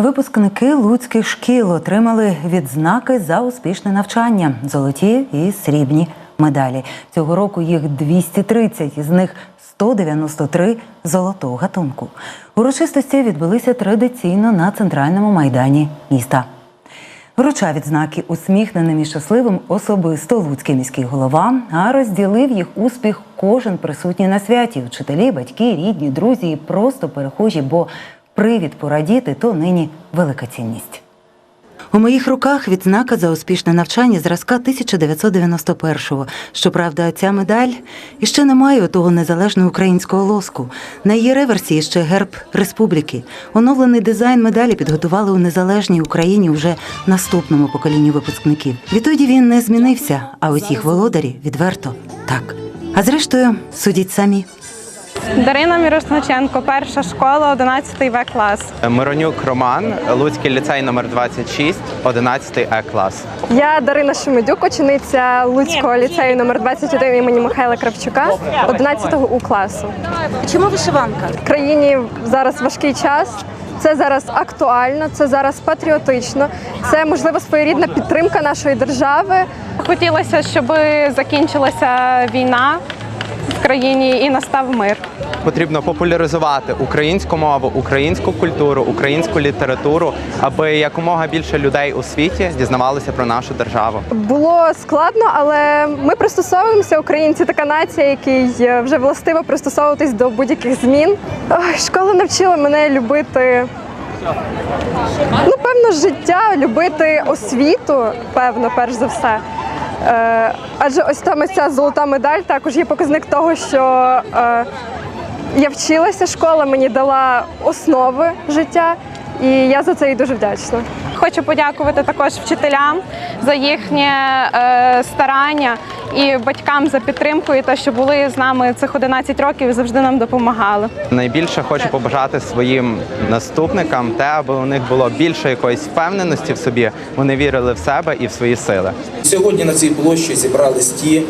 Випускники луцьких шкіл отримали відзнаки за успішне навчання, золоті і срібні медалі. Цього року їх 230, із них 193 золотого гатунку. Урочистості відбулися традиційно на центральному майдані міста. Вручав відзнаки усміхненим і щасливим особисто луцький міський голова, а розділив їх успіх кожен присутній на святі. Вчителі, батьки, рідні, друзі і просто перехожі, бо привід порадіти то нині велика цінність. У моїх руках відзнака за успішне навчання зразка 1991-го. Щоправда, ця медаль іще не має того незалежного українського лоску. На її реверсі ще герб республіки. Оновлений дизайн медалі підготували у незалежній Україні вже наступному поколінню випускників. Відтоді він не змінився, а ось їх володарі відверто так. А зрештою, судіть самі. Дарина Мірошниченко, перша школа, 11 В клас. Миронюк Роман, Луцький ліцей номер 26, 11 Е клас. Я Дарина Шемедюк, учениця Луцького ліцею номер 21 імені Михайла Кравчука, 11 У класу. Чому вишиванка? В країні зараз важкий час. Це зараз актуально, це зараз патріотично. Це можливо своєрідна підтримка нашої держави. Хотілося, щоб закінчилася війна в країні і настав мир. Потрібно популяризувати українську мову, українську культуру, українську літературу, аби якомога більше людей у світі дізнавалися про нашу державу. Було складно, але ми пристосовуємося. Українці така нація, який е, вже властиво пристосовуватись до будь-яких змін. Ой, Школа навчила мене любити. Ну, певно, життя, любити освіту, певно, перш за все. Е, адже ось там ось ця золота медаль також є показник того, що е, я вчилася, школа мені дала основи життя, і я за це їй дуже вдячна. Хочу подякувати також вчителям за їхнє е, старання і батькам за підтримку, і те, що були з нами цих 11 років і завжди нам допомагали. Найбільше хочу побажати своїм наступникам те, аби у них було більше якоїсь впевненості в собі. Вони вірили в себе і в свої сили. Сьогодні на цій площі зібрались ті,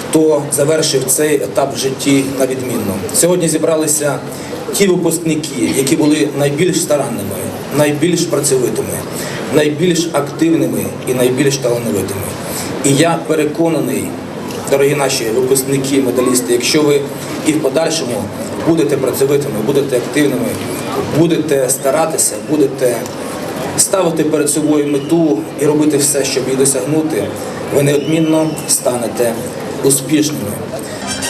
хто завершив цей етап в житті на відмінно. Сьогодні зібралися ті випускники, які були найбільш старанними, найбільш працьовитими, найбільш активними і найбільш талановитими. І я переконаний, дорогі наші випускники, медалісти, якщо ви і в подальшому будете працьовитими, будете активними, будете старатися, будете ставити перед собою мету і робити все, щоб її досягнути, ви неодмінно станете успішними.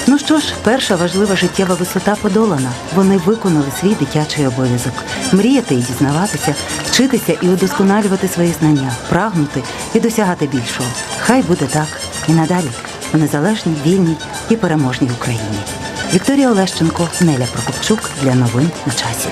Ну що ж, перша важлива життєва висота подолана. Вони виконали свій дитячий обов'язок мріяти і дізнаватися, вчитися і удосконалювати свої знання, прагнути і досягати більшого. Хай буде так і надалі у незалежній, вільній і переможній Україні. Вікторія Олещенко, Неля Прокопчук для новин на часі.